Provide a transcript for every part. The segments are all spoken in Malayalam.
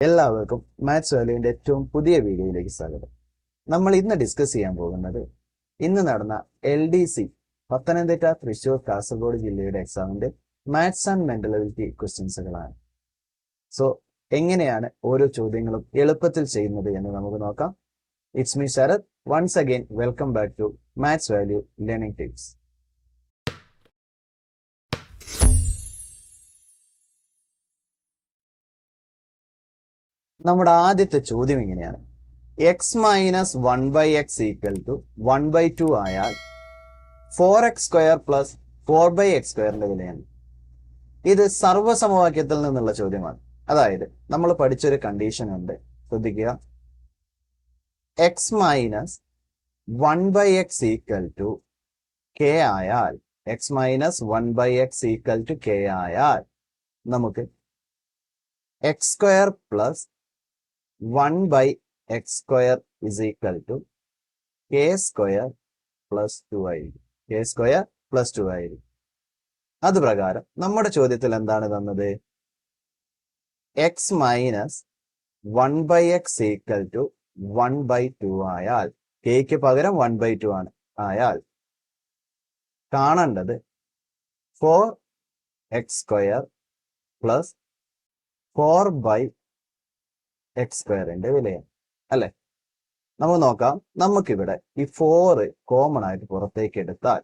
എല്ലാവർക്കും മാത്സ് വാല്യൂവിന്റെ ഏറ്റവും പുതിയ വീഡിയോയിലേക്ക് സ്വാഗതം. നമ്മൾ ഇന്ന് ഡിസ്കസ് ചെയ്യാൻ പോകുന്നത് ഇന്ന് നടന്ന L D C Pathanamthitta Thrissur Kasaragod ജില്ലയുടെ എക്സാമിന്റെ മാത്സ് ആൻഡ് മെന്റലിറ്റി ക്വസ്റ്റ്യൻസുകളാണ് സോ എങ്ങനെയാണ് ഓരോ ചോദ്യങ്ങളും എളുപ്പത്തിൽ ചെയ്യുന്നത് എന്ന് നമുക്ക് നോക്കാം. It's me Sarath. Once again welcome back to maths value learning tips നമ്മുടെ ആദ്യത്തെ ചോദ്യം ഇങ്ങനെയാണ്. X minus one by x equal to one by two ആയാൽ four x square plus four by x സ്ക്വയറിന്റെ വിലയാണ്. ഇത് സർവസമവാക്യത്തിൽ നിന്നുള്ള ചോദ്യമാണ്. അതായത് നമ്മൾ പഠിച്ചൊരു കണ്ടീഷൻ ഉണ്ട്. ശ്രദ്ധിക്കുക. X minus one by x equal to k ആയാൽ x minus one by x equal to k ആയാൽ നമുക്ക് x square plus one by x square is equal to k square plus two ആയിരിക്കും കെ സ്ക്വയർ പ്ലസ് ടു ആയിരിക്കും അത് പ്രകാരം നമ്മുടെ ചോദ്യത്തിൽ എന്താണ് തന്നത്? X minus one by x equal to one by two ആയാൽ കെക്ക് പകരം വൺ ബൈ ടു ആണ്. ആയാൽ കാണേണ്ടത് four x square plus four by x സ്ക്വയറിന്റെ വിലയാണ് അല്ലെ? നമുക്ക് നോക്കാം. നമുക്കിവിടെ ഈ ഫോറ് കോമൺ ആയിട്ട് പുറത്തേക്ക് എടുത്താൽ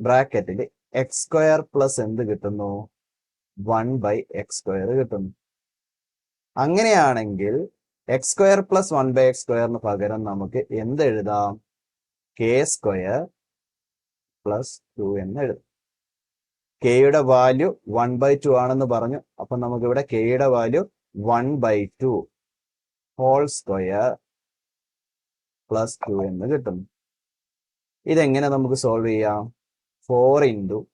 ബ്രാക്കറ്റിൽ എക്സ് സ്ക്വയർ പ്ലസ് എന്ത് കിട്ടുന്നു? വൺ ബൈ എക്സ് സ്ക്വയർ കിട്ടുന്നു. അങ്ങനെയാണെങ്കിൽ x square plus one by x സ്ക്വയറിന് പകരം നമുക്ക് എന്ത് എഴുതാം? കെ സ്ക്വയർ പ്ലസ് ടു എന്ന് എഴുതാം. കെയുടെ വാല്യൂ വൺ ബൈ ടു ആണെന്ന് പറഞ്ഞു. അപ്പൊ നമുക്കിവിടെ കെയുടെ value one by two whole square plus two എന്ന് കിട്ടും. ഇതെങ്ങനെ നമുക്ക് സോൾവ് ചെയ്യാം? Four into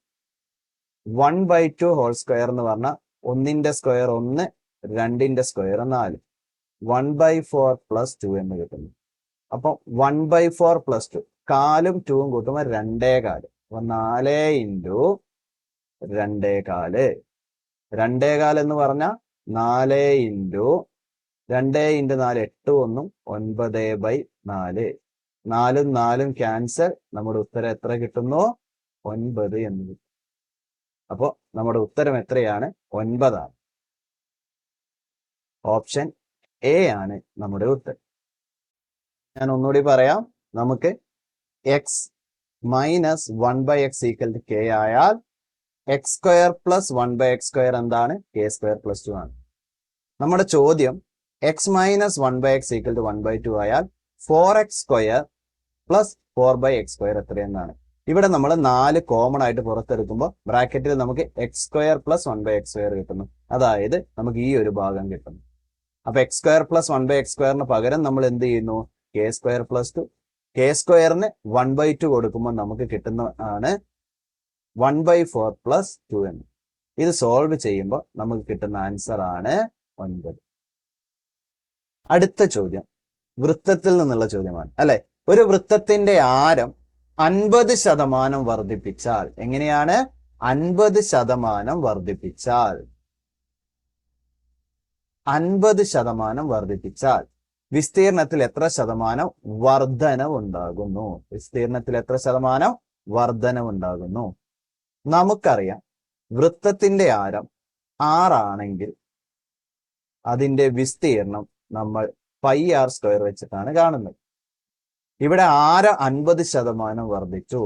one by two whole square എന്ന് പറഞ്ഞാൽ ഒന്നിന്റെ സ്ക്വയർ ഒന്ന് രണ്ടിന്റെ സ്ക്വയർ നാല്. One by four plus two എന്ന് കിട്ടുന്നു അപ്പം one by four plus two കാലും ടൂവും കൂട്ടുമ്പോൾ രണ്ടേ കാൽ. അപ്പൊ നാല് ഇന്റു രണ്ടേ കാൽ. രണ്ടേ കാൽ എന്ന് പറഞ്ഞാൽ നാല് ഇന്റു രണ്ട് ഇന്റു നാല് എട്ട് ഒന്നും ഒൻപത് ബൈ നാല്. നാലും നാലും ക്യാൻസൽ. നമ്മുടെ ഉത്തരം എത്ര കിട്ടുന്നു? ഒൻപത് എന്ന് കിട്ടും. അപ്പോ നമ്മുടെ ഉത്തരം എത്രയാണ്? ഒൻപതാണ്. ഓപ്ഷൻ എ ആണ് നമ്മുടെ ഉത്തരം. ഞാൻ ഒന്നുകൂടി പറയാം. നമുക്ക് x minus one by x equal to k ആയാൽ x square plus one by x square എന്താണ്? കെ സ്ക്വയർ പ്ലസ് ടു ആണ്. നമ്മുടെ ചോദ്യം x minus one by x equal to one by two ആയാൽ four x square plus four by x square എത്രയെന്നാണ്. ഇവിടെ നമ്മൾ നാല് കോമൺ ആയിട്ട് പുറത്തെടുക്കുമ്പോൾ ബ്രാക്കറ്റിൽ നമുക്ക് x square plus one by x square കിട്ടുന്നു. അതായത് നമുക്ക് ഈ ഒരു ഭാഗം കിട്ടുന്നു. അപ്പൊ x square plus one by x സ്ക്വയറിന് പകരം നമ്മൾ എന്ത് ചെയ്യുന്നു? K square plus two k സ്ക്വയറിന് വൺ ബൈ ടു കൊടുക്കുമ്പോൾ നമുക്ക് കിട്ടുന്ന ആണ് one by four plus two എന്ന്. ഇത് സോൾവ് ചെയ്യുമ്പോൾ നമുക്ക് കിട്ടുന്ന ആൻസർ ആണ് ഒൻപത് അടുത്ത ചോദ്യം. വൃത്തത്തിൽ നിന്നുള്ള ചോദ്യമാണ്. അല്ലെ? ഒരു വൃത്തത്തിന്റെ ആരം അൻപത് ശതമാനം വർദ്ധിപ്പിച്ചാൽ എങ്ങനെയാണ്? അൻപത് ശതമാനം വർദ്ധിപ്പിച്ചാൽ. അൻപത് ശതമാനം വർദ്ധിപ്പിച്ചാൽ വിസ്തീർണത്തിൽ എത്ര ശതമാനം വർധനവുണ്ടാകുന്നു വിസ്തീർണത്തിൽ എത്ര ശതമാനം വർധനവുണ്ടാകുന്നു നമുക്കറിയാം വൃത്തത്തിന്റെ ആരം ആറാണെങ്കിൽ അതിന്റെ വിസ്തീർണം നമ്മൾ പൈ ആർ സ്ക്വയർ വെച്ചിട്ടാണ് കാണുന്നത്. ഇവിടെ ആരം അൻപത് ശതമാനം വർദ്ധിച്ചു.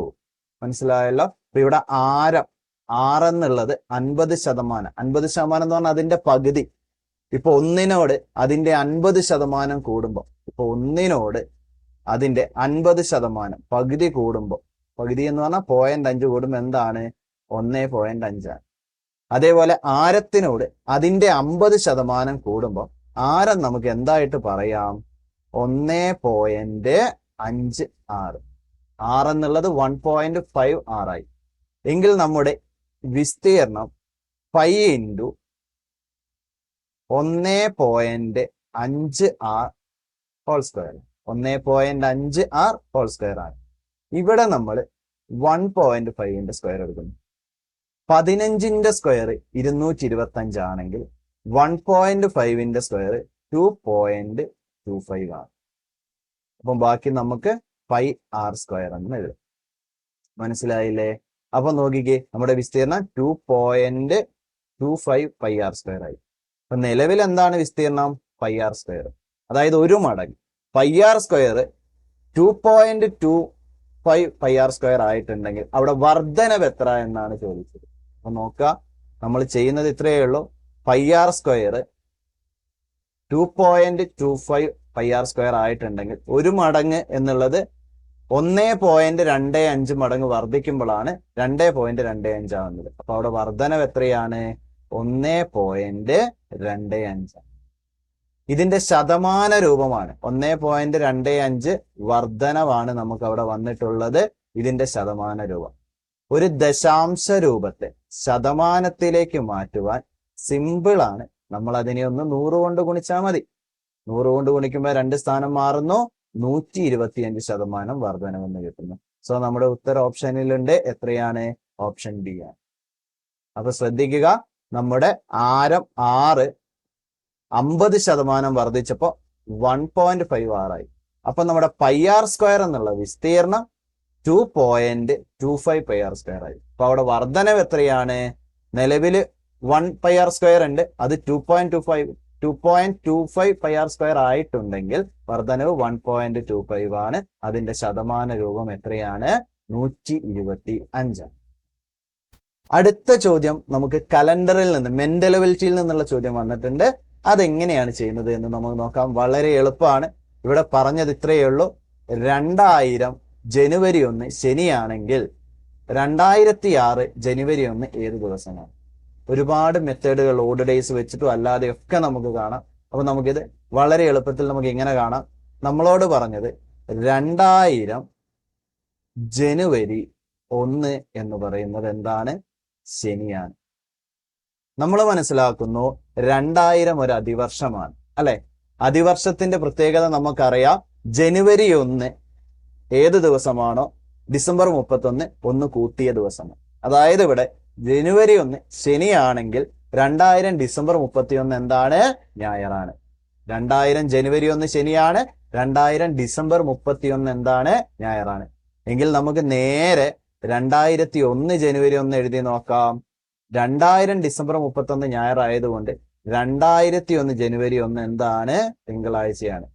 മനസ്സിലായല്ലോ? അപ്പൊ ഇവിടെ ആരം ആറെന്നുള്ളത് അൻപത് ശതമാനം. അൻപത് ശതമാനം എന്ന് പറഞ്ഞാൽ അതിന്റെ പകുതി. ഇപ്പൊ ഒന്നിനോട് അതിന്റെ അൻപത് ശതമാനം കൂടുമ്പോൾ ഇപ്പൊ ഒന്നിനോട് അതിന്റെ അൻപത് ശതമാനം പകുതി കൂടുമ്പോൾ പകുതി എന്ന് പറഞ്ഞാൽ പോയിന്റ് അഞ്ച് കൂടുമ്പോൾ എന്താണ്? ഒന്നേ പോയിന്റ് അഞ്ചാണ് അതേപോലെ ആരത്തിനോട് അതിന്റെ അമ്പത് ശതമാനം കൂടുമ്പോൾ ആരം നമുക്ക് എന്തായിട്ട് പറയാം? ഒന്നേ പോയിന്റ് അഞ്ച് ആറ്. ആറ് എന്നുള്ളത് വൺ പോയിന്റ് ഫൈവ് ആറായി എങ്കിൽ നമ്മുടെ വിസ്തീർണം ഫൈ ഇന്റു ഒന്നേ പോയിന്റ് അഞ്ച് ആർ ഹോൾ സ്ക്വയർ ഒന്നേ പോയിന്റ് അഞ്ച് ആർ ഹോൾ സ്ക്വയർ ആണ്. ഇവിടെ നമ്മൾ വൺ പോയിന്റ് ഫൈവിന്റെ സ്ക്വയർ എടുക്കുന്നു. പതിനഞ്ചിന്റെ സ്ക്വയർ ഇരുന്നൂറ്റി ഇരുപത്തി അഞ്ചാണെങ്കിൽ one point ഫൈവിന്റെ square two point two five ആണ്. അപ്പം ബാക്കി നമുക്ക് ഫൈവ് ആർ സ്ക്വയർ എന്ന് എഴുതാം. മനസ്സിലായില്ലേ? അപ്പൊ നോക്കിക്കേ നമ്മുടെ വിസ്തീർണം two point two five pi R square ആയി. അപ്പൊ നിലവിൽ എന്താണ് വിസ്തീർണം പൈ ആർ സ്ക്വയർ അതായത് ഒരു മടങ്ങ്. Pi R square two point two five pi R square ആയിട്ടുണ്ടെങ്കിൽ അവിടെ വർധനവ് എത്ര എന്നാണ് ചോദിച്ചത്? അപ്പൊ നോക്കുക. നമ്മൾ ചെയ്യുന്നത് ഇത്രയേ ഉള്ളൂ. Pi R square two point two five pi R square ആയിട്ടുണ്ടെങ്കിൽ ഒരു മടങ്ങ് എന്നുള്ളത് ഒന്നേ പോയിന്റ് രണ്ട് അഞ്ച് മടങ്ങ് വർദ്ധിക്കുമ്പോഴാണ് രണ്ടേ പോയിന്റ് രണ്ട് അഞ്ച് ആവുന്നത്. അപ്പൊ അവിടെ വർധനവ് എത്രയാണ്? ഒന്നേ പോയിന്റ് രണ്ട് അഞ്ച്. ഇതിന്റെ ശതമാന രൂപമാണ്. ഒന്നേ പോയിന്റ് രണ്ട് അഞ്ച് വർധനവാണ് നമുക്ക് അവിടെ വന്നിട്ടുള്ളത്. ഇതിന്റെ ശതമാന രൂപം. ഒരു ദശാംശ രൂപത്തെ ശതമാനത്തിലേക്ക് മാറ്റുവാൻ സിമ്പിൾ ആണ്. നമ്മൾ അതിനെ ഒന്ന് നൂറ് കൊണ്ട് ഗുണിച്ചാൽ മതി. നൂറ് കൊണ്ട് ഗുണിക്കുമ്പോൾ രണ്ട് സ്ഥാനം മാറുന്നു. നൂറ്റി ഇരുപത്തിയഞ്ച് ശതമാനം വർധനമെന്ന് കിട്ടുന്നു. സോ നമ്മുടെ ഉത്തര ഓപ്ഷനിലുണ്ട്. എത്രയാണ്? ഓപ്ഷൻ ഡി ആണ്. അപ്പൊ ശ്രദ്ധിക്കുക. നമ്മുടെ ആരം ആറ് അമ്പത് ശതമാനം വർദ്ധിച്ചപ്പോ വൺ പോയിന്റ് ഫൈവ് ആറായി. അപ്പൊ നമ്മുടെ പൈ ആർ സ്ക്വയർ എന്നുള്ള വിസ്തീർണം two point two five pi R square ആയി. അപ്പൊ അവിടെ വർധനവ് എത്രയാണ്? നിലവിൽ വൺ പൈ ആർ സ്ക്വയർ ഉണ്ട്. അത് two point two five two point two five pi R square ആയിട്ടുണ്ടെങ്കിൽ വർധനവ് വൺ പോയിന്റ് ടു ഫൈവ് ആണ്. അതിന്റെ ശതമാന രൂപം എത്രയാണ്? നൂറ്റി ഇരുപത്തി അഞ്ചാണ് അടുത്ത ചോദ്യം നമുക്ക് കലണ്ടറിൽ നിന്ന് മെന്റലബിലിറ്റിയിൽ നിന്നുള്ള ചോദ്യം വന്നിട്ടുണ്ട്. അതെങ്ങനെയാണ് ചെയ്യുന്നത് എന്ന് നമുക്ക് നോക്കാം. വളരെ എളുപ്പമാണ്. ഇവിടെ പറഞ്ഞത് ഇത്രയേ ഉള്ളൂ. രണ്ടായിരം ജനുവരി ഒന്ന് ശനിയാണെങ്കിൽ രണ്ടായിരത്തി ആറ് ജനുവരി ഒന്ന് ഏത് ദിവസമാണ്? ഒരുപാട് മെത്തേഡുകൾ ഓഡ് ഡേയ്സ് വെച്ചിട്ടും അല്ലാതെ ഒക്കെ നമുക്ക് കാണാം. അപ്പൊ നമുക്കിത് വളരെ എളുപ്പത്തിൽ നമുക്ക് ഇങ്ങനെ കാണാം. നമ്മളോട് പറഞ്ഞത് രണ്ടായിരം ജനുവരി ഒന്ന് എന്ന് പറയുന്നത് എന്താണ്? ശനിയാണ്. നമ്മൾ മനസ്സിലാക്കുന്നു രണ്ടായിരം ഒരു അതിവർഷമാണ്. അല്ലെ? അതിവർഷത്തിന്റെ പ്രത്യേകത നമുക്കറിയാം. ജനുവരി ഒന്ന് ഏത് ദിവസമാണോ? ഡിസംബർ മുപ്പത്തൊന്ന് ഒന്ന് കൂട്ടിയ ദിവസമാണ്. അതായത് ഇവിടെ ജനുവരി ഒന്ന് ശനിയാണെങ്കിൽ രണ്ടായിരം ഡിസംബർ മുപ്പത്തിയൊന്ന് എന്താണ്? ഞായറാണ്. രണ്ടായിരം ജനുവരി ഒന്ന് ശനിയാണ് രണ്ടായിരം ഡിസംബർ മുപ്പത്തിയൊന്ന് എന്താണ്? ഞായറാണ്. എങ്കിൽ നമുക്ക് നേരെ രണ്ടായിരത്തി ഒന്ന് ജനുവരി ഒന്ന് എഴുതി നോക്കാം. രണ്ടായിരം ഡിസംബർ മുപ്പത്തൊന്ന് ഞായറായതുകൊണ്ട് രണ്ടായിരത്തി ഒന്ന് ജനുവരി ഒന്ന് എന്താണ്? തിങ്കളാഴ്ചയാണ്.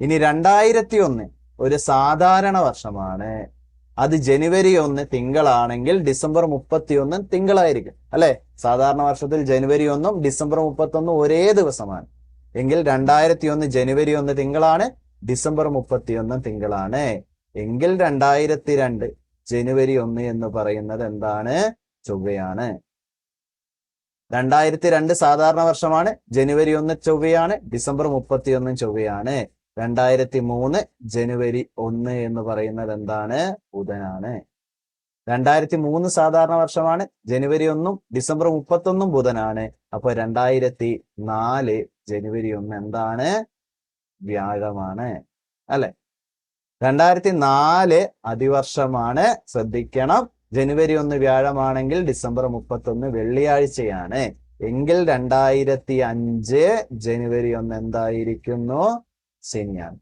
ഇനി രണ്ടായിരത്തി ഒന്ന് ഒരു സാധാരണ വർഷമാണ്. അത് ജനുവരി ഒന്ന് തിങ്കളാണെങ്കിൽ ഡിസംബർ മുപ്പത്തി ഒന്ന് തിങ്കളായിരിക്കും. അല്ലെ? സാധാരണ വർഷത്തിൽ ജനുവരി ഒന്നും ഡിസംബർ മുപ്പത്തൊന്നും ഒരേ ദിവസമാണ്. എങ്കിൽ രണ്ടായിരത്തി ഒന്ന് ജനുവരി ഒന്ന് തിങ്കളാണ് ഡിസംബർ മുപ്പത്തി ഒന്ന് തിങ്കളാണ്. എങ്കിൽ രണ്ടായിരത്തി രണ്ട് ജനുവരി ഒന്ന് എന്ന് പറയുന്നത് എന്താണ്? ചൊവ്വയാണ്. രണ്ടായിരത്തി രണ്ട് സാധാരണ വർഷമാണ് ജനുവരി ഒന്ന് ചൊവ്വയാണ് ഡിസംബർ മുപ്പത്തി ഒന്നും ചൊവ്വയാണ്. രണ്ടായിരത്തി മൂന്ന് ജനുവരി ഒന്ന് എന്ന് പറയുന്നത് എന്താണ്? ബുധനാണ്. രണ്ടായിരത്തി മൂന്ന് സാധാരണ വർഷമാണ്. ജനുവരി ഒന്നും ഡിസംബർ മുപ്പത്തൊന്നും ബുധനാണ്. അപ്പൊ രണ്ടായിരത്തി നാല് ജനുവരി ഒന്ന് എന്താണ്? വ്യാഴമാണ്. അല്ലെ? രണ്ടായിരത്തി നാല് അതിവർഷമാണ്. ശ്രദ്ധിക്കണം. ജനുവരി ഒന്ന് വ്യാഴമാണെങ്കിൽ ഡിസംബർ മുപ്പത്തൊന്ന് വെള്ളിയാഴ്ചയാണ്. എങ്കിൽ രണ്ടായിരത്തി അഞ്ച് ജനുവരി ഒന്ന് എന്തായിരിക്കുന്നു? ശനിയാണ്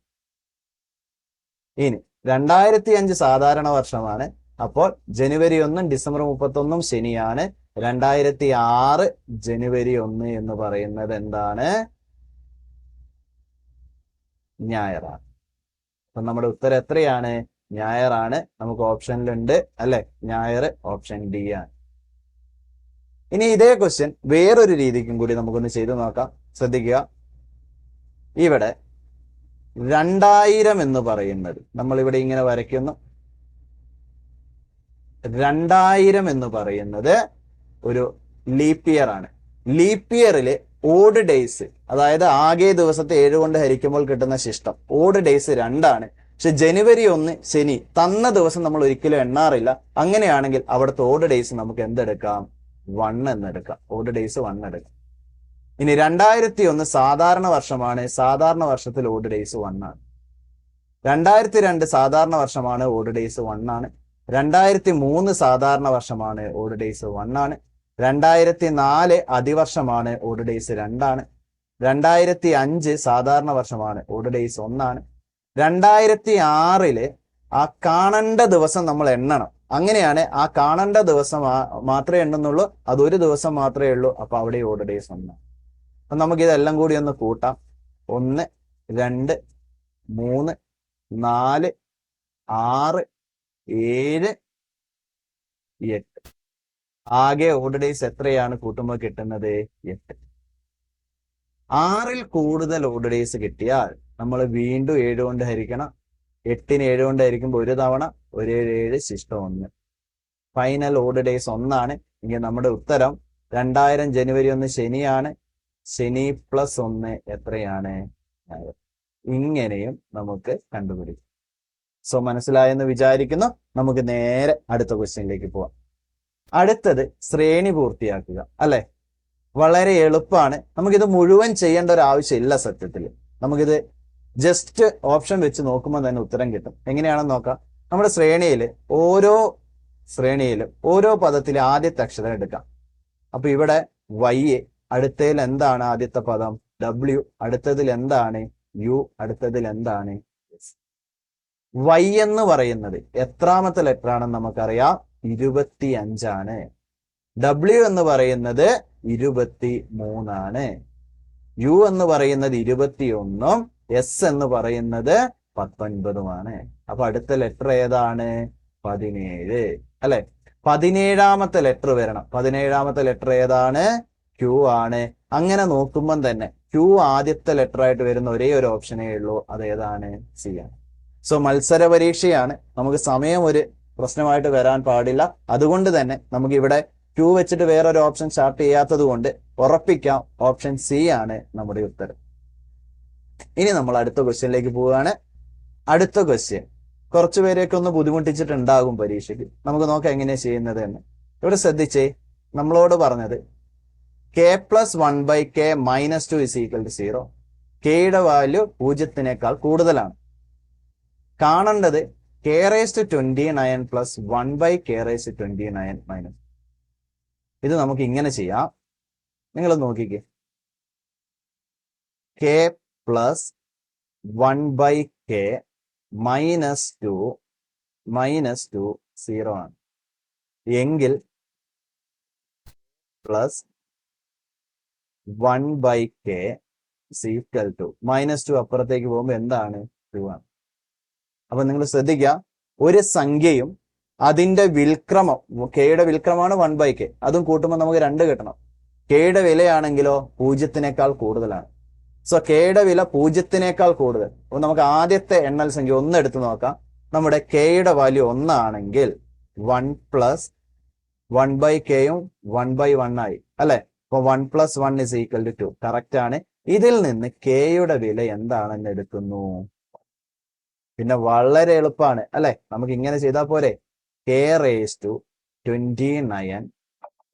ഇനി രണ്ടായിരത്തി അഞ്ച് സാധാരണ വർഷമാണ്. അപ്പോൾ ജനുവരി ഒന്നും ഡിസംബർ മുപ്പത്തൊന്നും ശനിയാണ്. രണ്ടായിരത്തി ആറ് ജനുവരി ഒന്ന് എന്ന് പറയുന്നത് എന്താണ്? ഞായറാണ്. അപ്പൊ നമ്മുടെ ഉത്തരം എത്രയാണ്? ഞായറാണ്. നമുക്ക് ഓപ്ഷനിലുണ്ട് അല്ലെ? ഞായർ ഓപ്ഷൻ ഡി ആണ്. ഇനി ഇതേ ക്വസ്റ്റ്യൻ വേറൊരു രീതിക്കും കൂടി നമുക്കൊന്ന് ചെയ്തു നോക്കാം. ശ്രദ്ധിക്കുക. ഇവിടെ രണ്ടായിരം എന്ന് പറയുന്നത്. നമ്മൾ ഇവിടെ ഇങ്ങനെ വരയ്ക്കുന്നു. രണ്ടായിരം എന്ന് പറയുന്നത് ഒരു ലീപ്പ് ഇയർ ആണ്. ലീപ്പ് ഇയറിൽ ഓഡ് ഡേയ്സ് അതായത് ആകെ ദിവസത്തെ ഏഴ് കൊണ്ട് ഹരിക്കുമ്പോൾ കിട്ടുന്ന ശിഷ്ടം. ഓഡ് ഡേയ്സ് രണ്ടാണ്. പക്ഷെ ജനുവരി ഒന്ന് ശനി തന്ന ദിവസം നമ്മൾ ഒരിക്കലും എണ്ണാറില്ല. അങ്ങനെയാണെങ്കിൽ അവിടുത്തെ ഓഡ് ഡേയ്സ് നമുക്ക് എന്തെടുക്കാം? വൺ എന്നെടുക്കാം ഓഡ് ഡേയ്സ് വൺ എടുക്കാം. ഇനി രണ്ടായിരത്തി ഒന്ന് സാധാരണ വർഷമാണ് സാധാരണ വർഷത്തിൽ ഓഡ് ഡേയ്സ് വൺ ആണ്. രണ്ടായിരത്തി രണ്ട് സാധാരണ വർഷമാണ് ഓഡ് ഡേയ്സ് വൺ ആണ്. രണ്ടായിരത്തി മൂന്ന് സാധാരണ വർഷമാണ് ഓഡ് ഡേയ്സ് വൺ ആണ്. രണ്ടായിരത്തി നാല് അതിവർഷമാണ് ഓഡ് ഡേയ്സ് രണ്ടാണ് രണ്ടായിരത്തി അഞ്ച് സാധാരണ വർഷമാണ് ഓഡ് ഡേയ്സ് ഒന്നാണ് രണ്ടായിരത്തി ആറിൽ ആ കാണേണ്ട ദിവസം നമ്മൾ എണ്ണണം. അങ്ങനെയാണ് ആ കാണേണ്ട ദിവസം മാത്രമേ എണ്ണുന്നുള്ളൂ. അതൊരു ദിവസം മാത്രമേ ഉള്ളൂ. അപ്പൊ അവിടെ ഓഡ് ഡേയ്സ് ഒന്നാണ് അപ്പൊ നമുക്ക് ഇതെല്ലാം കൂടി ഒന്ന് കൂട്ടാം. ഒന്ന് രണ്ട് മൂന്ന് നാല് ആറ് ഏഴ് എട്ട്. ആകെ ഓഡ് ഡേയ്സ് എത്രയാണ് കൂട്ടുമ്പോൾ കിട്ടുന്നത് എട്ട്. ആറിൽ കൂടുതൽ ഓഡ് ഡേയ്സ് കിട്ടിയാൽ നമ്മൾ വീണ്ടും ഏഴ് കൊണ്ട് ഹരിക്കണം. എട്ടിന് ഏഴ് കൊണ്ട് ഹരിക്കുമ്പോൾ ഒരു തവണ ഒരു ഏഴ് ശിഷ്ടം ഒന്ന്. ഫൈനൽ ഓഡ് ഡേയ്സ് ഒന്നാണ്. എങ്കിൽ നമ്മുടെ ഉത്തരം രണ്ടായിരം ജനുവരി ഒന്ന് ശനിയാണ്. ശനി പ്ലസ് ഒന്ന് എത്രയാണ്? ഇങ്ങനെയും നമുക്ക് കണ്ടുപിടിക്കാം. സോ മനസ്സിലായെന്ന് വിചാരിക്കുന്നു. നമുക്ക് നേരെ അടുത്ത ക്വസ്റ്റ്യനിലേക്ക് പോവാം. അടുത്തത് ശ്രേണി പൂർത്തിയാക്കുക അല്ലെ? വളരെ എളുപ്പമാണ്. നമുക്കിത് മുഴുവൻ ചെയ്യേണ്ട ഒരു ആവശ്യമില്ല സത്യത്തിൽ നമുക്കിത് ജസ്റ്റ് ഓപ്ഷൻ വെച്ച് നോക്കുമ്പോൾ തന്നെ ഉത്തരം കിട്ടും. എങ്ങനെയാണെന്ന് നോക്കാം. നമ്മുടെ ശ്രേണിയിൽ ഓരോ ശ്രേണിയിലും ഓരോ പദത്തിലെ ആദ്യത്തെ അക്ഷരം എടുക്കാം. അപ്പൊ ഇവിടെ വൈ അടുത്തതിൽ എന്താണ് ആദ്യത്തെ പദം? ഡബ്ല്യു അടുത്തതിൽ എന്താണ്? യു അടുത്തതിൽ എന്താണ്? വൈ എന്ന് പറയുന്നത് എത്രാമത്തെ ലെറ്റർ ആണെന്ന് നമുക്കറിയാം. ഇരുപത്തി അഞ്ചാണ് ഡബ്ല്യു എന്ന് പറയുന്നത് ഇരുപത്തി മൂന്നാണ് യു എന്ന് പറയുന്നത് ഇരുപത്തി ഒന്നും എസ് എന്ന് പറയുന്നത് പത്തൊൻപതുമാണ്. അപ്പൊ അടുത്ത ലെറ്റർ ഏതാണ്? പതിനേഴ്. അല്ലെ? പതിനേഴാമത്തെ ലെറ്റർ വരണം. പതിനേഴാമത്തെ ലെറ്റർ ഏതാണ്? ക്യൂ ആണ്. അങ്ങനെ നോക്കുമ്പം തന്നെ ക്യൂ ആദ്യത്തെ ലെറ്റർ ആയിട്ട് വരുന്ന ഒരേ ഒരു ഓപ്ഷനേ ഉള്ളൂ. അതേതാണ് സി ആണ്. സോ മത്സര പരീക്ഷയാണ് നമുക്ക് സമയം ഒരു പ്രശ്നമായിട്ട് വരാൻ പാടില്ല. അതുകൊണ്ട് തന്നെ നമുക്ക് ഇവിടെ ക്യൂ വെച്ചിട്ട് വേറൊരു ഓപ്ഷൻ സ്റ്റാർട്ട് ചെയ്യാത്തത് കൊണ്ട് ഉറപ്പിക്കാം. ഓപ്ഷൻ സി ആണ് നമ്മുടെ ഉത്തരം. ഇനി നമ്മൾ അടുത്ത ക്വസ്റ്റ്യനിലേക്ക് പോവുകയാണ്. അടുത്ത ക്വസ്റ്റ്യൻ കുറച്ചു പേരെയൊക്കെ ഒന്ന് ബുദ്ധിമുട്ടിച്ചിട്ടുണ്ടാകും പരീക്ഷയ്ക്ക്. നമുക്ക് നോക്കാം എങ്ങനെയാണ് ചെയ്യുന്നത് എന്ന്. ഇവിടെ ശ്രദ്ധിച്ചേ. നമ്മളോട് പറഞ്ഞത് K plus one by K minus two is equal to zero കെയുടെ വാല്യൂ പൂജ്യത്തിനേക്കാൾ കൂടുതലാണ്. കാണേണ്ടത് K raise two twenty nine plus one by K raise two twenty nine minus ഇത് നമുക്ക് ഇങ്ങനെ ചെയ്യാം. നിങ്ങൾ നോക്കിക്കേ. K plus one by K minus two minus two zero ആണ്. എങ്കിൽ plus one by K sequel to minus two അപ്പുറത്തേക്ക് പോകുമ്പോൾ എന്താണ്? ടു ആണ്. അപ്പൊ നിങ്ങൾ ശ്രദ്ധിക്കുക ഒരു സംഖ്യയും അതിന്റെ വിൽക്രമം കെയുടെ വിൽക്രമാണ് വൺ ബൈ കെ അതും കൂട്ടുമ്പോൾ നമുക്ക് രണ്ട് കിട്ടണം. കെയുടെ വിലയാണെങ്കിലോ പൂജ്യത്തിനേക്കാൾ കൂടുതലാണ്. സോ കെയുടെ വില പൂജ്യത്തിനേക്കാൾ കൂടുതൽ. അപ്പൊ നമുക്ക് ആദ്യത്തെ എണ്ണൽ സംഖ്യ ഒന്ന് എടുത്തു നോക്കാം. നമ്മുടെ കെയുടെ വാല്യൂ ഒന്നാണെങ്കിൽ വൺ പ്ലസ് വൺ ബൈ കെയും വൺ ബൈ വൺ ആയി. അല്ലെ? അപ്പൊ one plus one is equal to two correct ആണ്. ഇതിൽ നിന്ന് കെയുടെ വില എന്താണെന്ന് എടുക്കുന്നു? പിന്നെ വളരെ എളുപ്പമാണ് അല്ലെ? നമുക്ക് ഇങ്ങനെ ചെയ്താൽ പോരെ. K raise two twenty nine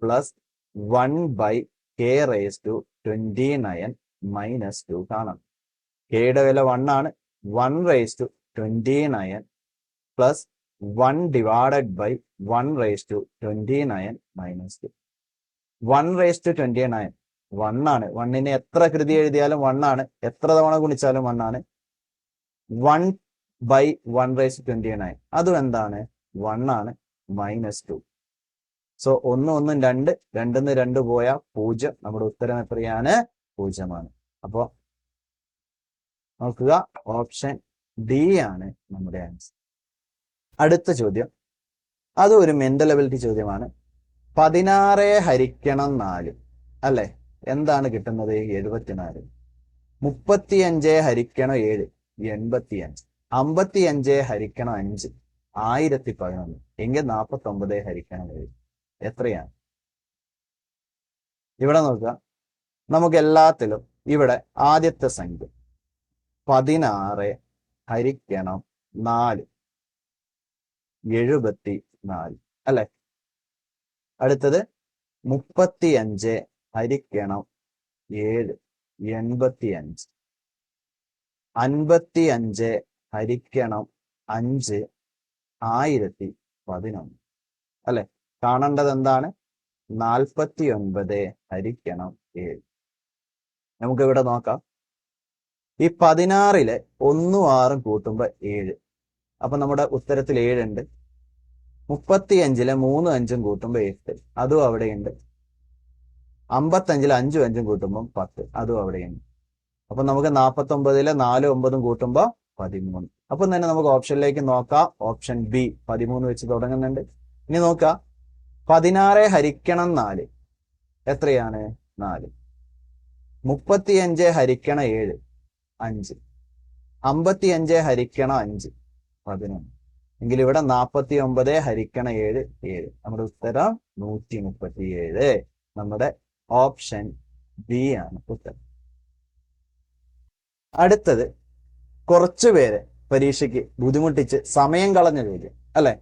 plus one by K raise two twenty nine minus two കാണാം കെയുടെ വില വൺ ആണ്. One raise two twenty nine plus one divided by one raise two twenty nine minus two one raise two twenty nine one ആണ് വണ്ണിനെ എത്ര കൃതി എഴുതിയാലും വൺ ആണ്. എത്ര തവണ ഗുണിച്ചാലും വൺ ആണ്. One by one raise twenty nine അതും എന്താണ്? വൺ ആണ്. മൈനസ് ടു സോ ഒന്ന് ഒന്നും രണ്ട്. രണ്ടിന്ന് രണ്ട് പോയാൽ പൂജ്യം. നമ്മുടെ ഉത്തരം എത്രയാണ്? പൂജ്യമാണ്. അപ്പോ നോക്കുക. ഓപ്ഷൻ ഡി ആണ് നമ്മുടെ ആൻസർ അടുത്ത ചോദ്യം. അത് ഒരു മെന്റൽ എബിലിറ്റി ചോദ്യമാണ്. പതിനാറ് ഹരിക്കണം നാല്. അല്ലെ? എന്താണ് കിട്ടുന്നത്? എഴുപത്തിനാല്. മുപ്പത്തിയഞ്ച് ഹരിക്കണം ഏഴ്. എൺപത്തിയഞ്ച്. അമ്പത്തിയഞ്ച് ഹരിക്കണം അഞ്ച്. ആയിരത്തി പതിനൊന്ന് എങ്കിൽ നാൽപ്പത്തി ഒമ്പത് ഹരിക്കണം ഏഴ്. എത്രയാണ്? ഇവിടെ നോക്കുക. നമുക്ക് എല്ലാത്തിലും ഇവിടെ ആദ്യത്തെ സംഖ്യ. പതിനാറ് ഹരിക്കണം നാല്. എഴുപത്തി നാല് അല്ലെ? അടുത്തത് മുപ്പത്തിയഞ്ച് ഹരിക്കണം ഏഴ് എൺപത്തി അഞ്ച് അൻപത്തി അഞ്ച് ഹരിക്കണം അഞ്ച് ആയിരത്തി പതിനൊന്ന്. അല്ലെ? കാണേണ്ടത് എന്താണ്? നാൽപ്പത്തി ഒൻപത് ഹരിക്കണം ഏഴ്. നമുക്ക് ഇവിടെ നോക്കാം. ഈ പതിനാറിലെ ഒന്നും ആറും കൂട്ടുമ്പോ ഏഴ്. അപ്പൊ നമ്മുടെ ഉത്തരത്തിൽ ഏഴുണ്ട്. മുപ്പത്തി അഞ്ചിലെ മൂന്നും അഞ്ചും കൂട്ടുമ്പോൾ എട്ട്. അതും അവിടെയുണ്ട്. അമ്പത്തഞ്ചിലെ അഞ്ചും അഞ്ചും കൂട്ടുമ്പോൾ പത്ത്. അതും അവിടെയുണ്ട്. അപ്പൊ നമുക്ക് നാൽപ്പത്തി ഒമ്പതിലെ നാലും ഒമ്പതും കൂട്ടുമ്പോൾ പതിമൂന്ന്. അപ്പൊ തന്നെ നമുക്ക് ഓപ്ഷനിലേക്ക് നോക്കാം. ഓപ്ഷൻ ബി പതിമൂന്ന് വെച്ച് തുടങ്ങുന്നുണ്ട്. ഇനി നോക്കാം. പതിനാറ് ഹരിക്കണം നാല്. എത്രയാണ്? നാല്. മുപ്പത്തിയഞ്ച് ഹരിക്കണം ഏഴ്. അഞ്ച്. അമ്പത്തിയഞ്ച് ഹരിക്കണം അഞ്ച്. പതിനൊന്ന്. എങ്കിൽ ഇവിടെ നാൽപ്പത്തി ഒമ്പത് ഹരിക്കണ ഏഴ് ഏഴ്. നമ്മുടെ ഉത്തരം നൂറ്റി മുപ്പത്തി ഏഴ് നമ്മുടെ ഓപ്ഷൻ ബി ആണ് ഉത്തരം. അടുത്തത് കുറച്ചു പേര് പരീക്ഷയ്ക്ക് ബുദ്ധിമുട്ടിച്ച് സമയം കളഞ്ഞ ചോദ്യം അല്ലെ?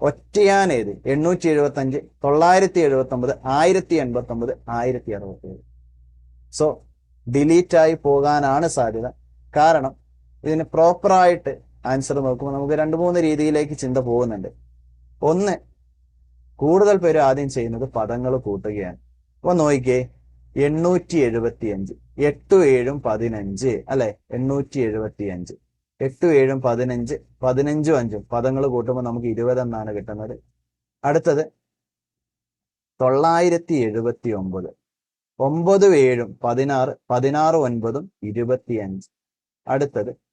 ഒറ്റയാൻ ഏത്? എണ്ണൂറ്റി എഴുപത്തി അഞ്ച് തൊള്ളായിരത്തി എഴുപത്തി ഒമ്പത് ആയിരത്തി എൺപത്തി ഒമ്പത് ആയിരത്തി അറുപത്തി ഏഴ് സോ ഡിലീറ്റ് ആയി പോകാനാണ് സാധ്യത. കാരണം ഇതിന് പ്രോപ്പറായിട്ട് ആൻസർ നോക്കുമ്പോൾ നമുക്ക് രണ്ട് മൂന്ന് രീതിയിലേക്ക് ചിന്ത പോകുന്നുണ്ട്. ഒന്ന് കൂടുതൽ പേര് ആദ്യം ചെയ്യുന്നത് പദങ്ങൾ കൂട്ടുകയാണ്. അപ്പൊ നോക്കിയേ എണ്ണൂറ്റി എഴുപത്തി അഞ്ച് എട്ടും ഏഴും പതിനഞ്ച് അല്ലെ? എണ്ണൂറ്റി എഴുപത്തി അഞ്ച് എട്ടും ഏഴും പതിനഞ്ച് പതിനഞ്ചും അഞ്ചും പദങ്ങൾ കൂട്ടുമ്പോൾ നമുക്ക് ഇരുപത് എന്നാണ് കിട്ടുന്നത്. അടുത്തത് തൊള്ളായിരത്തി എഴുപത്തി ഒമ്പത് ഒമ്പതും ഏഴും പതിനാറ് പതിനാറ് ഒൻപതും ഇരുപത്തി അഞ്ച് അടുത്തത്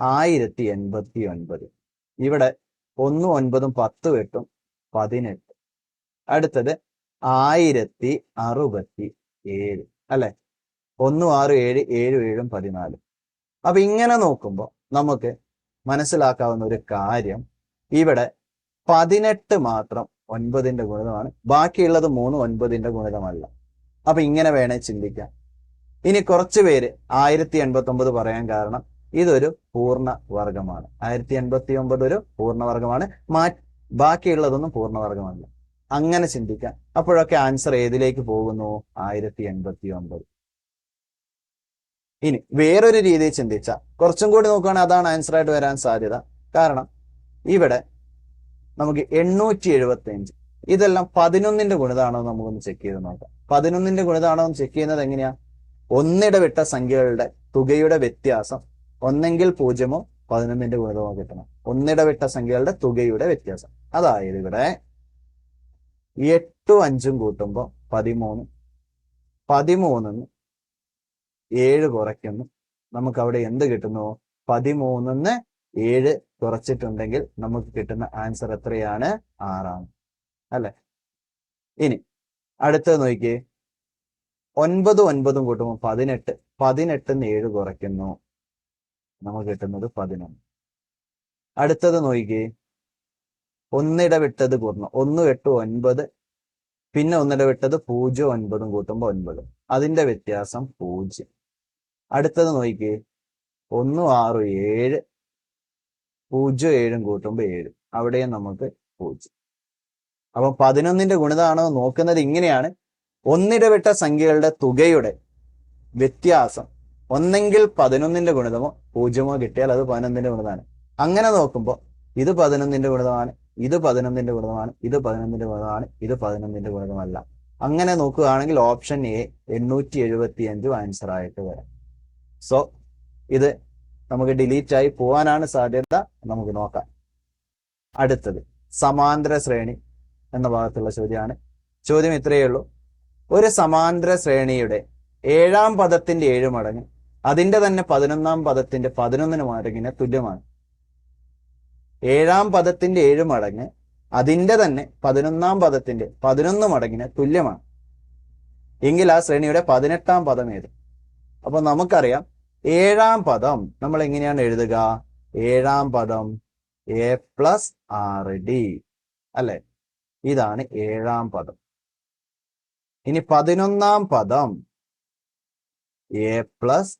ആയിരത്തി എൺപത്തി ഒൻപത് ഇവിടെ ഒന്നും ഒൻപതും പത്തും എട്ടും പതിനെട്ട്. അടുത്തത് ആയിരത്തി അറുപത്തി ഏഴ് അല്ലെ? ഒന്നും ആറ് ഏഴ് ഏഴും ഏഴും പതിനാല്. അപ്പൊ ഇങ്ങനെ നോക്കുമ്പോൾ നമുക്ക് മനസ്സിലാക്കാവുന്ന ഒരു കാര്യം ഇവിടെ പതിനെട്ട് മാത്രം ഒൻപതിന്റെ ഗുണിതമാണ്. ബാക്കിയുള്ളത് മൂന്ന് ഒൻപതിന്റെ ഗുണിതമല്ല. അപ്പൊ ഇങ്ങനെ വേണേ ചിന്തിക്കാം. ഇനി കുറച്ച് പേര് ആയിരത്തി എൺപത്തി ഒമ്പത് പറയാൻ കാരണം ഇതൊരു പൂർണ വർഗമാണ് ആയിരത്തി എൺപത്തി ഒമ്പത് ഒരു പൂർണവർഗമാണ്. മാ ബാക്കിയുള്ളതൊന്നും പൂർണവർഗമല്ല. അങ്ങനെ ചിന്തിക്കാം. അപ്പോഴൊക്കെ ആൻസർ ഏതിലേക്ക് പോകുന്നു? ആയിരത്തി എൺപത്തി ഒമ്പത് ഇനി വേറൊരു രീതിയിൽ ചിന്തിച്ച. കുറച്ചും കൂടി നോക്കുകയാണെങ്കിൽ അതാണ് ആൻസർ ആയിട്ട് വരാൻ സാധ്യത. കാരണം ഇവിടെ നമുക്ക് എണ്ണൂറ്റി എഴുപത്തി അഞ്ച് ഇതെല്ലാം പതിനൊന്നിന്റെ ഗുണിതാണോ നമുക്കൊന്ന് ചെക്ക് ചെയ്ത് നോക്കാം. പതിനൊന്നിന്റെ ഗുണിതാണോ ചെക്ക് ചെയ്യുന്നത് എങ്ങനെയാ? ഒന്നിടവിട്ട സംഖ്യകളുടെ തുകയുടെ വ്യത്യാസം ഒന്നെങ്കിൽ പൂജ്യമോ പതിനൊന്നിന്റെ ഗുണിതമോ കിട്ടണം. ഒന്നിടവിട്ട സംഖ്യകളുടെ തുകയുടെ വ്യത്യാസം. അതായത് ഇവിടെ എട്ടും അഞ്ചും കൂട്ടുമ്പോൾ പതിമൂന്ന് പതിമൂന്നിന്ന് ഏഴ് കുറയ്ക്കുന്നു. നമുക്ക് അവിടെ എന്ത് കിട്ടുന്നു? പതിമൂന്നിന്ന് ഏഴ് കുറച്ചിട്ടുണ്ടെങ്കിൽ നമുക്ക് കിട്ടുന്ന ആൻസർ എത്രയാണ്? ആറാണ്. അല്ലെ? ഇനി അടുത്തത് നോക്കിയേ. ഒൻപതും ഒൻപതും കൂട്ടുമ്പോൾ പതിനെട്ട് പതിനെട്ടിന്ന് ഏഴ് കുറയ്ക്കുന്നു. നമുക്ക് കിട്ടുന്നത് പതിനൊന്ന്. അടുത്തത് നോക്കിക്കേ. ഒന്നിടവിട്ടത് കൂട്ടണം ഒന്ന് എട്ട് ഒൻപത് പിന്നെ ഒന്നിടവിട്ടത് പൂജ്യം ഒൻപതും കൂട്ടുമ്പോൾ ഒൻപത്. അതിന്റെ വ്യത്യാസം പൂജ്യം. അടുത്തത് നോക്കിക്കേ. ഒന്നും ആറും ഏഴ് പൂജ്യം ഏഴും കൂട്ടുമ്പോൾ ഏഴ്. അവിടെയും നമുക്ക് പൂജ്യം. അപ്പൊ പതിനൊന്നിന്റെ ഗുണിതാണോ നോക്കുന്നത് ഇങ്ങനെയാണ്. ഒന്നിടവിട്ട സംഖ്യകളുടെ തുകയുടെ വ്യത്യാസം ഒന്നെങ്കിൽ പതിനൊന്നിന്റെ ഗുണിതമോ പൂജ്യമോ കിട്ടിയാൽ അത് പതിനൊന്നിന്റെ ഗുണിതമാണ്. അങ്ങനെ നോക്കുമ്പോൾ ഇത് പതിനൊന്നിന്റെ ഗുണിതമാണ് ഇത് പതിനൊന്നിന്റെ ഗുണിതമാണ് ഇത് പതിനൊന്നിന്റെ ഗുണിതമാണ് ഇത് പതിനൊന്നിന്റെ ഗുണിതമല്ല. അങ്ങനെ നോക്കുകയാണെങ്കിൽ ഓപ്ഷൻ എ എണ്ണൂറ്റി എഴുപത്തി അഞ്ചും ആൻസർ ആയിട്ട് വരാം. സോ ഇത് നമുക്ക് ഡിലീറ്റ് ആയി പോകാനാണ് സാധ്യത. നമുക്ക് നോക്കാം. അടുത്തത് സമാന്തര ശ്രേണി എന്ന ഭാഗത്തുള്ള ചോദ്യമാണ്. ചോദ്യം ഇത്രയേ ഉള്ളൂ. ഒരു സമാന്തര ശ്രേണിയുടെ ഏഴാം പദത്തിന്റെ ഏഴ് മടങ്ങ് അതിന്റെ തന്നെ പതിനൊന്നാം പദത്തിന്റെ പതിനൊന്നിന് മടങ്ങിന് തുല്യമാണ്. ഏഴാം പദത്തിന്റെ ഏഴ് മടങ്ങ് അതിന്റെ തന്നെ പതിനൊന്നാം പദത്തിന്റെ പതിനൊന്ന് മടങ്ങിന് തുല്യമാണ്. എങ്കിൽ ആ ശ്രേണിയുടെ പതിനെട്ടാം പദം ഏത്? അപ്പൊ നമുക്കറിയാം ഏഴാം പദം നമ്മൾ എങ്ങനെയാണ് എഴുതുക? ഏഴാം പദം എ പ്ലസ് ആറ് ഡി അല്ലെ? ഇതാണ് ഏഴാം പദം. ഇനി പതിനൊന്നാം പദം എ പ്ലസ്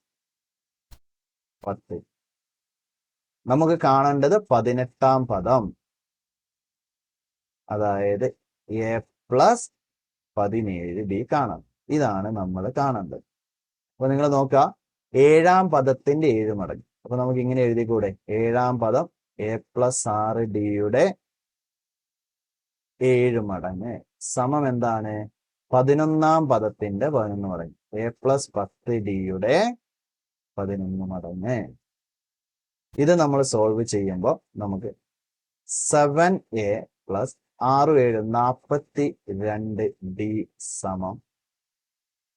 പത്ത്. നമുക്ക് കാണേണ്ടത് പതിനെട്ടാം പദം. അതായത് എ പ്ലസ് പതിനേഴ് ഡി കാണണം ഇതാണ് നമ്മൾ കാണേണ്ടത്. അപ്പൊ നിങ്ങൾ നോക്കുക ഏഴാം പദത്തിന്റെ ഏഴ് മടങ്ങ്. അപ്പൊ നമുക്ക് ഇങ്ങനെ എഴുതിക്കൂടെ? ഏഴാം പദം എ പ്ലസ് ആറ് ഡിയുടെ ഏഴ് മടങ്ങ്. സമം എന്താണ്? പതിനൊന്നാം പദത്തിന്റെ പതിനൊന്ന് മടങ്ങ്. എ പ്ലസ് പത്ത് ഡിയുടെ പതിനൊന്ന് മടങ്ങ്. ഇത് നമ്മൾ സോൾവ് ചെയ്യുമ്പോൾ നമുക്ക് സെവൻ എ പ്ലസ് ആറ് ഏഴ് നാൽപ്പത്തി രണ്ട് ഡി സമം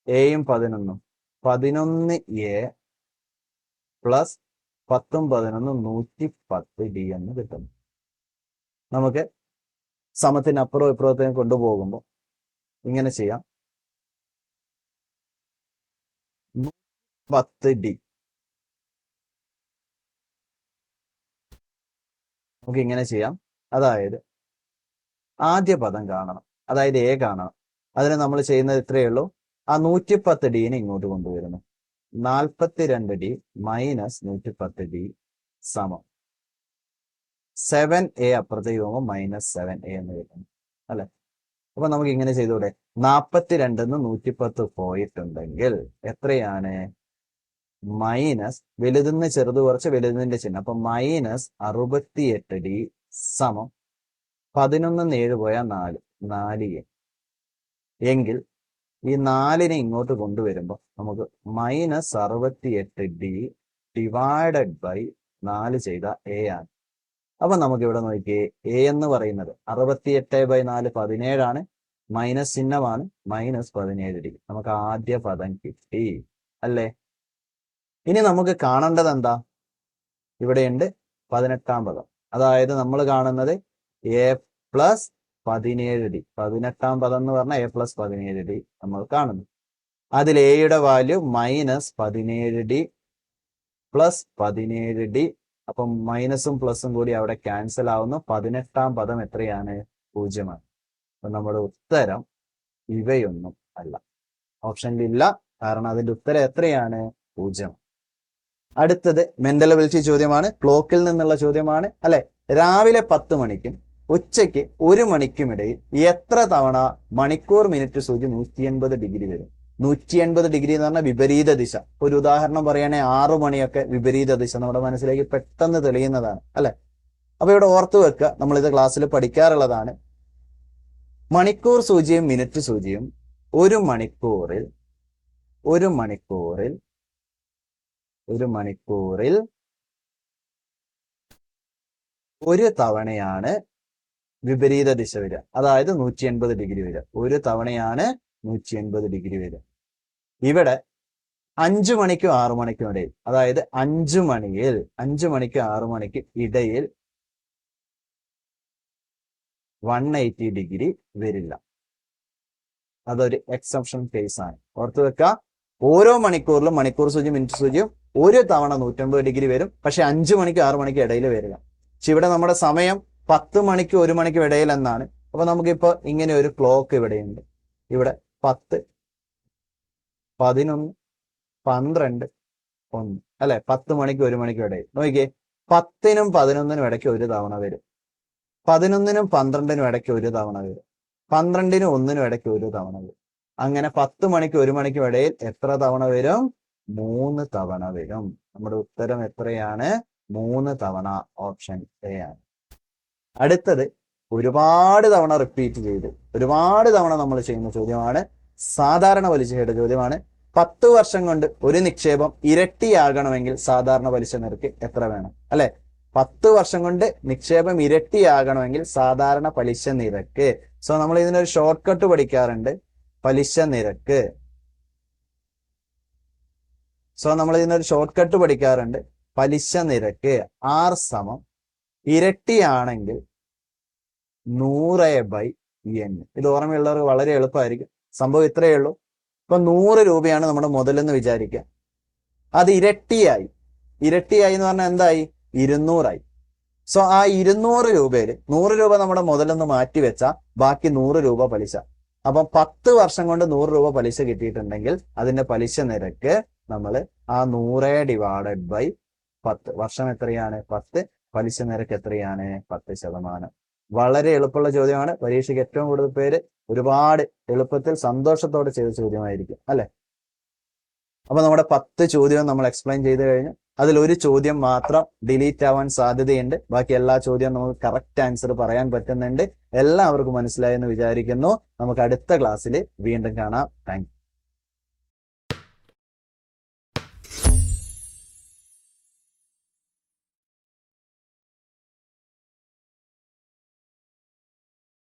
എയും പതിനൊന്നും. പതിനൊന്ന് എ പ്ലസ് പത്തും പതിനൊന്നും നൂറ്റി പത്ത് ഡി എന്ന് കിട്ടുന്നു നമുക്ക് സമത്തിന് അപ്പുറവും ഇപ്പുറത്തേക്കും കൊണ്ടുപോകുമ്പോൾ ഇങ്ങനെ ചെയ്യാം. പത്ത് ഡി നമുക്ക് ഇങ്ങനെ ചെയ്യാം? അതായത് ആദ്യ പദം കാണണം. അതായത് എ കാണണം. അതിന് നമ്മൾ ചെയ്യുന്നത് ഇത്രയേ ഉള്ളൂ. ആ നൂറ്റിപ്പത്ത് ഡീനെ ഇങ്ങോട്ട് കൊണ്ടുവരുന്നു. നാൽപ്പത്തിരണ്ട് ഡി മൈനസ് നൂറ്റിപ്പത്ത് ഡി സമം. സെവൻ എ അപ്പുറത്തേക്ക് പോകുമ്പോൾ മൈനസ് സെവൻ എ എന്ന് കിട്ടുന്നു അല്ലെ? അപ്പൊ നമുക്ക് ഇങ്ങനെ ചെയ്തൂടെ നാൽപ്പത്തിരണ്ടിന്ന് നൂറ്റിപ്പത്ത് പോയിട്ടുണ്ടെങ്കിൽ എത്രയാണ്? മൈനസ് വലുതിന്ന് ചെറുത് കുറച്ച് വലുതിന്റെ ചിഹ്നം. അപ്പൊ മൈനസ് അറുപത്തിയെട്ട് ഡി സമം പതിനൊന്ന് ഏഴ് പോയാൽ നാല്. നാല് എ. എങ്കിൽ ഈ നാലിനെ ഇങ്ങോട്ട് കൊണ്ടുവരുമ്പോൾ നമുക്ക് മൈനസ് അറുപത്തിയെട്ട് ഡി ഡിവൈഡഡ് ബൈ നാല് ചെയ്ത എ ആണ്. അപ്പൊ നമുക്ക് ഇവിടെ നോക്കിയേ എ എന്ന് പറയുന്നത് അറുപത്തിയെട്ട് ബൈ നാല് പതിനേഴാണ്. മൈനസ് ചിഹ്നമാണ് മൈനസ് പതിനേഴ് ഡി. നമുക്ക് ആദ്യ പദം കിട്ടി. അല്ലേ? ഇനി നമുക്ക് കാണേണ്ടത് എന്താ? ഇവിടെയുണ്ട് പതിനെട്ടാം പദം. അതായത് നമ്മൾ കാണുന്നത് എ പ്ലസ് പതിനേഴ് ഡി പതിനെട്ടാം പദം എന്ന് പറഞ്ഞാൽ എ പ്ലസ് പതിനേഴ് ഡി നമ്മൾ കാണുന്നു. അതിൽ എയുടെ വാല്യൂ മൈനസ് പതിനേഴ് ഡി പ്ലസ് പതിനേഴ് ഡി അപ്പം മൈനസും പ്ലസും കൂടി അവിടെ ക്യാൻസൽ ആവുന്നു. പതിനെട്ടാം പദം എത്രയാണ്? പൂജ്യമാണ്. അപ്പൊ നമ്മുടെ ഉത്തരം ഇവയൊന്നും അല്ല. ഓപ്ഷനിലില്ല കാരണം അതിന്റെ ഉത്തരം എത്രയാണ്? പൂജ്യം അടുത്തത് മെന്റൽ എബിലിറ്റി ചോദ്യമാണ്. ക്ലോക്കിൽ നിന്നുള്ള ചോദ്യമാണ്. അല്ലെ? രാവിലെ പത്ത് മണിക്കും ഉച്ചയ്ക്ക് ഒരു മണിക്കും ഇടയിൽ എത്ര തവണ മണിക്കൂർ മിനിറ്റ് സൂചി നൂറ്റി എൺപത് ഡിഗ്രി വരും? നൂറ്റി എൺപത് ഡിഗ്രി എന്ന് പറഞ്ഞാൽ വിപരീത ദിശ. ഒരു ഉദാഹരണം പറയുകയാണെങ്കിൽ ആറു മണിയൊക്കെ വിപരീത ദിശ. നമ്മുടെ മനസ്സിലേക്ക് പെട്ടെന്ന് തെളിയുന്നതാണ്. അല്ലെ? അപ്പൊ ഇവിടെ ഓർത്തു വെക്കുക. നമ്മൾ ഇത് ക്ലാസ്സിൽ പഠിക്കാറുള്ളതാണ്. മണിക്കൂർ സൂചിയും മിനിറ്റ് സൂചിയും ഒരു മണിക്കൂറിൽ ഒരു മണിക്കൂറിൽ ഒരു മണിക്കൂറിൽ ഒരു തവണയാണ് വിപരീത ദിശ വരിക. അതായത് നൂറ്റി എൺപത് ഡിഗ്രി വരിക. ഒരു തവണയാണ് നൂറ്റി എൺപത് ഡിഗ്രി വരിക. ഇവിടെ അഞ്ചു മണിക്കും ആറു മണിക്കും ഇടയിൽ അതായത് അഞ്ചു മണിയിൽ അഞ്ചു മണിക്കും ആറു മണിക്കും ഇടയിൽ വൺ എയ്റ്റി ഡിഗ്രി വരില്ല. അതൊരു എക്സെപ്ഷൻ കേസ് ആണ്. ഓർത്തു വെക്കുക ഓരോ മണിക്കൂറിലും മണിക്കൂർ സൂചിയും മിനിറ്റ് സൂചിയും ഒരു തവണ നൂറ്റമ്പത് ഡിഗ്രി വരും പക്ഷെ അഞ്ചു മണിക്ക് ആറു മണിക്ക് ഇടയിൽ വരിക. പക്ഷെ ഇവിടെ നമ്മുടെ സമയം പത്ത് മണിക്ക് ഒരു മണിക്ക് ഇടയിൽ എന്നാണ്. അപ്പൊ നമുക്കിപ്പോ ഇങ്ങനെ ഒരു ക്ലോക്ക് ഇവിടെയുണ്ട്. ഇവിടെ പത്ത് പതിനൊന്ന് പന്ത്രണ്ട് ഒന്ന്. അല്ലെ? പത്ത് മണിക്ക് ഒരു മണിക്ക് ഇടയിൽ. നോക്കിയേ പത്തിനും പതിനൊന്നിനും ഇടയ്ക്ക് ഒരു തവണ വരും. പതിനൊന്നിനും പന്ത്രണ്ടിനും ഇടയ്ക്ക് ഒരു തവണ വരും. പന്ത്രണ്ടിനും ഒന്നിനും ഇടയ്ക്ക് ഒരു തവണ വരും. അങ്ങനെ പത്ത് മണിക്ക് ഒരു മണിക്കും ഇടയിൽ എത്ര തവണ വരും? മൂന്ന് തവണ വരും. നമ്മുടെ ഉത്തരം എത്രയാണ്? മൂന്ന് തവണ ഓപ്ഷൻ എ ആണ്. അടുത്തത് ഒരുപാട് തവണ റിപ്പീറ്റ് ചെയ്ത് ഒരുപാട് തവണ നമ്മൾ ചെയ്യുന്ന ചോദ്യമാണ് സാധാരണ പലിശയുടെ ചോദ്യമാണ്. പത്ത് വർഷം കൊണ്ട് ഒരു നിക്ഷേപം ഇരട്ടിയാകണമെങ്കിൽ സാധാരണ പലിശ നിരക്ക് എത്ര വേണം? അല്ലെ? പത്ത് വർഷം കൊണ്ട് നിക്ഷേപം ഇരട്ടിയാകണമെങ്കിൽ സാധാരണ പലിശ നിരക്ക്. സോ നമ്മൾ ഇതിനൊരു ഷോർട്ട് കട്ട് പഠിക്കാറുണ്ട്. പലിശ നിരക്ക്. സോ നമ്മൾ ഇതിനൊരു ഷോർട്ട് കട്ട് പഠിക്കാറുണ്ട്. പലിശ നിരക്ക് ആർ സമം ഇരട്ടിയാണെങ്കിൽ നൂറ് ബൈ എൻ ഇത് ഓർമ്മയുള്ളവർക്ക് വളരെ എളുപ്പമായിരിക്കും. സംഭവം ഇത്രയേ ഉള്ളൂ. ഇപ്പൊ നൂറ് രൂപയാണ് നമ്മുടെ മുതലെന്ന് വിചാരിക്കുക. അത് ഇരട്ടിയായി. ഇരട്ടിയായി എന്ന് പറഞ്ഞാൽ എന്തായി? ഇരുന്നൂറായി. സോ ആ ഇരുന്നൂറ് രൂപയിൽ നൂറ് രൂപ നമ്മുടെ മുതലെന്ന് മാറ്റി വെച്ചാൽ ബാക്കി നൂറ് രൂപ പലിശ. അപ്പൊ പത്ത് വർഷം കൊണ്ട് നൂറ് രൂപ പലിശ കിട്ടിയിട്ടുണ്ടെങ്കിൽ അതിന്റെ പലിശ നിരക്ക് നമ്മൾ ആ നൂറെ ഡിവൈഡഡ് ബൈ പത്ത്. വർഷം എത്രയാണ്? പത്ത്. പലിശ നിരക്ക് എത്രയാണ്? പത്ത് ശതമാനം. വളരെ എളുപ്പമുള്ള ചോദ്യമാണ്. പരീക്ഷയ്ക്ക് ഏറ്റവും കൂടുതൽ പേര് ഒരുപാട് എളുപ്പത്തിൽ സന്തോഷത്തോടെ ചെയ്ത ചോദ്യമായിരിക്കും. അല്ലെ? അപ്പൊ നമ്മുടെ പത്ത് ചോദ്യവും നമ്മൾ എക്സ്പ്ലെയിൻ ചെയ്ത് കഴിഞ്ഞു. അതിൽ ഒരു ചോദ്യം മാത്രം ഡിലീറ്റ് ആവാൻ സാധ്യതയുണ്ട്. ബാക്കി എല്ലാ ചോദ്യവും നമുക്ക് കറക്റ്റ് ആൻസർ പറയാൻ പറ്റുന്നുണ്ട്. എല്ലാവർക്കും മനസ്സിലായെന്ന് വിചാരിക്കുന്നു. നമുക്ക് അടുത്ത ക്ലാസ്സിൽ വീണ്ടും കാണാം. താങ്ക്